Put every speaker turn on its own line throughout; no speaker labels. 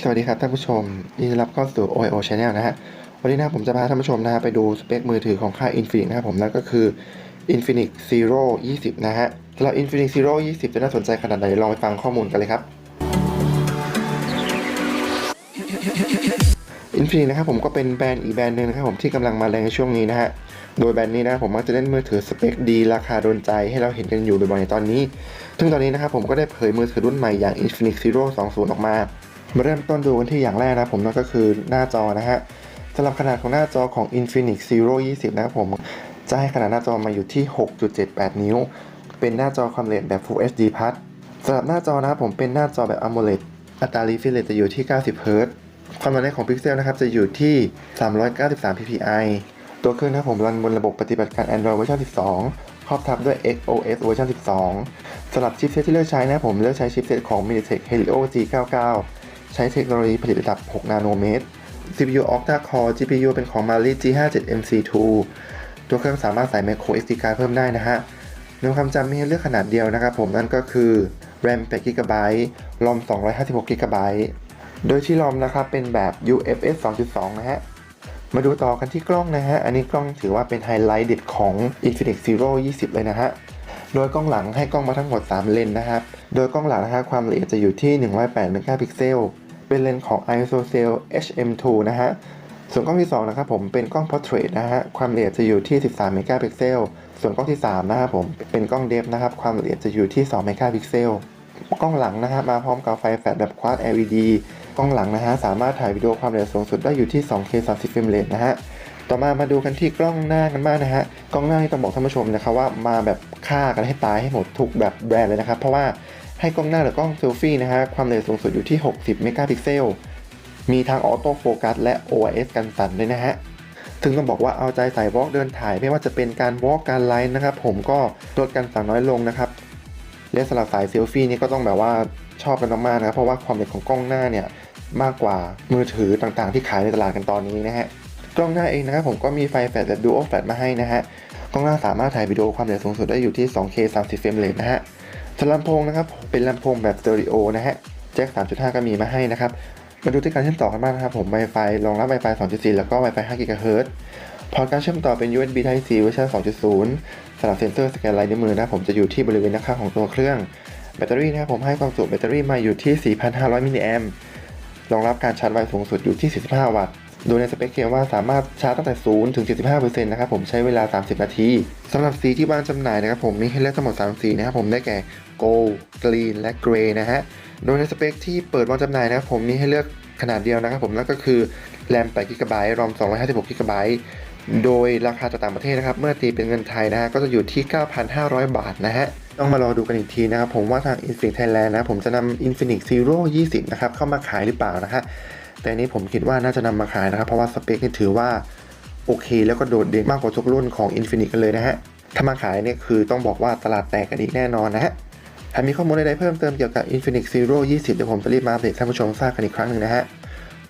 สวัสดีครับท่านผู้ชมยินดีรับเข้าสู่ OIO Channel นะฮะ วันนี้นะผมจะพาท่านผู้ชมนะฮะไปดูสเปคมือถือของค่าย Infinix นะครับผม นั่นก็คือ Infinix Zero 20 นะฮะสำหรับ Infinix Zero 20 จะน่าสนใจขนาดไหนลองไปฟังข้อมูลกันเลยครับ Infinix นะครับผมก็เป็นแบรนด์อีกแบรนด์หนึ่งนะครับผมที่กำลังมาแรงในช่วงนี้นะฮะ โดยแบรนด์นี้นะผมมักจะเล่นมือถือสเปคดีราคาโดนใจให้เราเห็นกันอยู่บ่อยๆในตอนนี้ ซึ่งตอนนี้นะครับผมก็ได้เผยมือถือรุ่นใหม่อย่าง Infinix Zero 20 ออกมา มาเริ่มต้นดูกันที่อย่างแรกนะผมนั่นก็คือหน้าจอนะฮะสำหรับขนาดของหน้าจอของ Infinix Zero 20 นะครับผมจะให้ขนาดหน้าจอมาอยู่ที่ 6.78 นิ้ว เป็นหน้าจอความละเอียดแบบ Full HD Plus สำหรับหน้าจอนะครับผมเป็นหน้าจอแบบ AMOLED อัตรา refresh rate จะอยู่ที่ 90 Hz ความหนาแน่นของพิกเซลนะครับจะอยู่ที่ 393 ppi ตัวเครื่องนะครับผมรันบนระบบปฏิบัติการ Android เวอร์ชัน12 ครอบทับด้วย XOS เวอร์ชัน12 สำหรับชิปเซตที่เลือกใช้นะครับผมเลือกใช้ชิปเซตของ MediaTek Helio G99 ใช้เทคโนโลยีผลิตระดับ 6 นาโนเมตร CPU Octa Core GPU เป็นของ Mali G57MC2 ตัวเครื่องสามารถใส่ micro SD card เพิ่มได้นะฮะในความจำมีให้เลือกขนาดเดียวนะครับผมนั่นก็คือ RAM 8GB ROM 256GB โดยที่ ROM นะครับเป็นแบบ UFS 2.2 นะฮะ มาดูต่อกันที่กล้องนะฮะ อันนี้กล้องถือว่าเป็นไฮไลท์เด็ดของ Infinix Zero 20 เลยนะฮะ โดยกล้องหลังให้กล้องมาทั้งหมด 3 เลนนะครับโดยกล้องหลังนะฮะความละเอียดจะอยู่ที่ 108 เมกะพิกเซล เป็นเลนของ ISOCELL HM2 นะฮะ ส่วนกล้องที่ 2 นะครับผมเป็นกล้อง Portrait นะฮะ ความละเอียดจะอยู่ที่ 13 เมกะพิกเซล ส่วนกล้องที่ 3 นะครับผมเป็นกล้องเดฟนะครับ ความละเอียดจะอยู่ที่ 2 เมกะพิกเซล กล้องหลังนะฮะมาพร้อมกับไฟแฟลชแบบ Quad LED ล้องหลังนะฮะสามารถถ่ายวิดีโอความละเอียดสูงสุดได้อยู่ที่ 2K 30เฟรมเรทนะฮะต่อมามาดูกันที่กล้องหน้ากันบ้างนะฮะกล้องหน้าที่ต้องบอกท่านผู้ชมนะครับว่ามาแบบฆ่ากันให้ตายให้หมดทุกแบบแบรนด์เลยนะครับเพราะว่าให้กล้องหน้าหรือกล้องเซลฟี่นะฮะความละเอียดสูงสุดอยู่ที่ 60 เมกะพิกเซลมีทางออโต้โฟกัสและ OIS กันสั่นด้วยนะฮะซึ่งต้องบอกว่าเอาใจใส่วอล์กเดินถ่ายไม่ว่าจะเป็นการวอล์กการไลน์นะครับผมก็ลดการสั่นน้อยลงนะครับและสำหรับสายเซลฟี่นี่ก็ต้องแบบว่าชอบกันมากๆนะครับเพราะว่าความละเอียดของกล้องหน้าเนี่ย มากกว่ามือถือต่างๆ ที่ขายในตลาดกันตอนนี้นะฮะกล้องหน้าเองนะครับผมก็มีไฟแฟลชและดูโอแฟลชมาให้นะฮะกล้องหน้าสามารถถ่ายวิดีโอความละเอียดสูงสุดได้อยู่ที่ 2K 30เฟรมเรทนะฮะสลำโพงนะครับเป็นลำโพงแบบสเตอริโอนะฮะแจ็ค 3.5 ก็มีมาให้นะครับมาดูที่การเชื่อมต่อกันบ้างนะครับผม Wi-Fi รองรับ Wi-Fi 2.4 แล้วก็ Wi-Fi 5 GHz พอร์ตการเชื่อมต่อเป็น USB Type C เวอร์ชัน2.0สำหรับเซ็นเซอร์สแกนลายนิ้วมือนะผมจะอยู่ที่บริเวณหน้าข้างของตัวเครื่อง แบตเตอรี่นะครับผมให้ความจุแบตเตอรี่มาอยู่ที่ 4,500 มิลลิแอมป์ รองรับการชาร์จไวสูงสุดอยู่ที่ 45 วัตต์ โดยในสเปคเขียนว่าสามารถชาร์จตั้งแต่ 0 ถึง 75%นะครับผมใช้เวลา 30 นาทีสำหรับสีที่วางจำหน่ายนะครับผมมีให้เลือกทั้งหมด 3 สีนะครับผมได้แก่ Gold Green และ Gray นะฮะ โดยในสเปคที่เปิดวางจำหน่ายนะครับผมมีให้เลือกขนาดเดียวนะครับผมนั่นก็คือ RAM 8 GB ROM 256 GB โดยราคาจากต่างประเทศนะครับ เมื่อตีเป็นเงินไทยนะฮะก็จะอยู่ที่ 9,500 บาทนะฮะ ต้องมารอดูกันอีกทีนะครับ ผมว่าทาง Infinix Thailand นะผมจะนำ Infinix Zero 20 นะครับ เข้ามาขายหรือเปล่านะฮะแต่นี้ผมคิดว่าน่าจะนำมาขายนะครับ เพราะว่าสเปคนี่ถือว่าโอเค แล้วก็โดดเด่นมากกว่าทุกรุ่นของ Infinix กันเลยนะฮะถ้ามาขายเนี่ยคือต้องบอกว่าตลาดแตกกันอีกแน่นอนนะฮะหากมีข้อมูลใดๆเพิ่มเติมเกี่ยวกับ Infinix Zero 20 เดี๋ยวผมจะรีบมาอัปเดตท่านผู้ชมทราบกันอีกครั้งหนึ่งนะฮะ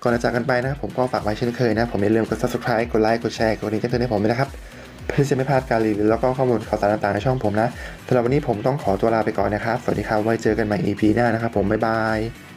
ก่อนจะจากกันไปนะครับผมก็ฝากไว้เช่นเคยนะ ผมอย่าลืมกด subscribe กดไลค์กดแชร์กดกระดิ่งแจ้งเตือนให้ผมด้วยนะครับ เพื่อจะไม่พลาดการรีวิวแล้วก็ข้อมูลข่าวสารต่างๆในช่องผมนะสำหรับวันนี้ผมต้องขอตัวลาไปก่อนนะครับ สวัสดีครับ ไว้เจอกันใหม่ EP หน้านะครับผม บ๊ายบาย